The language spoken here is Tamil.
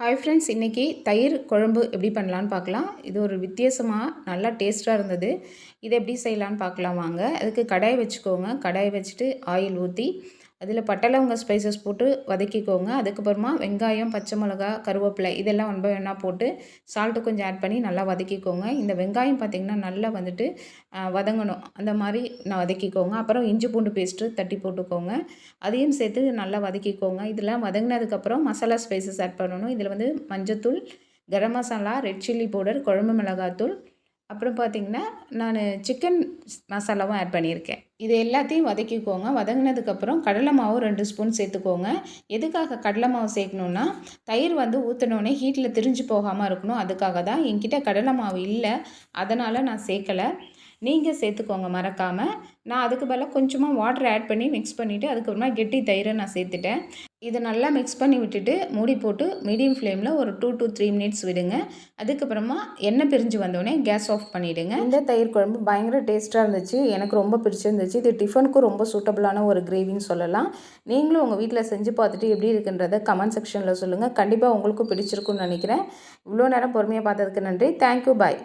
ஹாய் ஃப்ரெண்ட்ஸ் இன்றைக்கி தயிர் குழம்பு எப்படி பண்ணலான்னு பார்க்கலாம். இது ஒரு வித்தியாசமாக நல்லா டேஸ்ட்டாக இருந்தது. இதை எப்படி செய்யலான்னு பார்க்கலாம் வாங்க. அதுக்கு கடாய் வச்சுக்கோங்க. கடாய் வச்சுட்டு ஆயில் ஊற்றி அதில் பட்டலவங்க ஸ்பைசஸ் போட்டு வதக்கிக்கோங்க. அதுக்கப்புறமா வெங்காயம் பச்சை மிளகா கருவேப்பிலை இதெல்லாம் ஒன் பை ஒன்னாக போட்டு சால்ட்டு கொஞ்சம் ஆட் பண்ணி நல்லா வதக்கிக்கோங்க. இந்த வெங்காயம் பார்த்திங்கன்னா நல்லா வந்துட்டு வதங்கணும். அந்த மாதிரி நான் வதக்கிக்கோங்க. அப்புறம் இஞ்சி பூண்டு பேஸ்ட்டு தட்டி போட்டுக்கோங்க. அதையும் சேர்த்து நல்லா வதக்கிக்கோங்க. இதெல்லாம் வதங்கினதுக்கப்புறம் மசாலா ஸ்பைசஸ் ஆட் பண்ணணும். இதில் வந்து மஞ்சத்தூள் garam masala red chilli powder குழம்பு மிளகாத்தூள் அப்புறம் பார்த்திங்கன்னா நான் சிக்கன் மசாலாவும் ஆட் பண்ணியிருக்கேன். இது எல்லாத்தையும் வதக்கிக்கோங்க. வதங்கினதுக்கப்புறம் கடலை மாவு ரெண்டு ஸ்பூன் சேர்த்துக்கோங்க. எதுக்காக கடலை மாவு சேர்க்கணுன்னா தயிர் வந்து ஊற்றினோடனே ஹீட்டில் திரிஞ்சு போகாமல் இருக்கணும். அதுக்காக தான் என்கிட்ட கடலை மாவு இல்லை. அதனால் நான் சேர்க்கலை. நீங்கள் சேர்த்துக்கோங்க மறக்காமல் நான் அதுக்கு பதிலாக கொஞ்சமாக வாட்டர் ஆட் பண்ணி மிக்ஸ் பண்ணிவிட்டு அதுக்கப்புறமா கெட்டி தயிரை நான் சேர்த்துட்டேன். இதை நல்லா மிக்ஸ் பண்ணி விட்டுட்டு மூடி போட்டு மீடியம் ஃப்ளேமில் ஒரு டூ டு த்ரீ மினிட்ஸ் விடுங்க. அதுக்கப்புறமா எண்ணெய் பிரிஞ்சு வந்தோடனே கேஸ் ஆஃப் பண்ணிவிடுங்க இந்த தயிர் குழம்பு பயங்கர டேஸ்ட்டாக இருந்துச்சு. எனக்கு ரொம்ப பிடிச்சிருந்துச்சு. இது டிஃபனுக்கும் ரொம்ப சூட்டபுளான ஒரு கிரேவின்னு சொல்லலாம். நீங்களும் உங்கள் வீட்டில் செஞ்சு பார்த்துட்டு எப்படி இருக்குன்றதை கமெண்ட் செக்ஷனில் சொல்லுங்கள் கண்டிப்பாக உங்களுக்கும் பிடிச்சிருக்குன்னு நினைக்கிறேன். இவ்வளோ நேரம் பொறுமையாக பார்த்ததுக்கு நன்றி. Thank you bye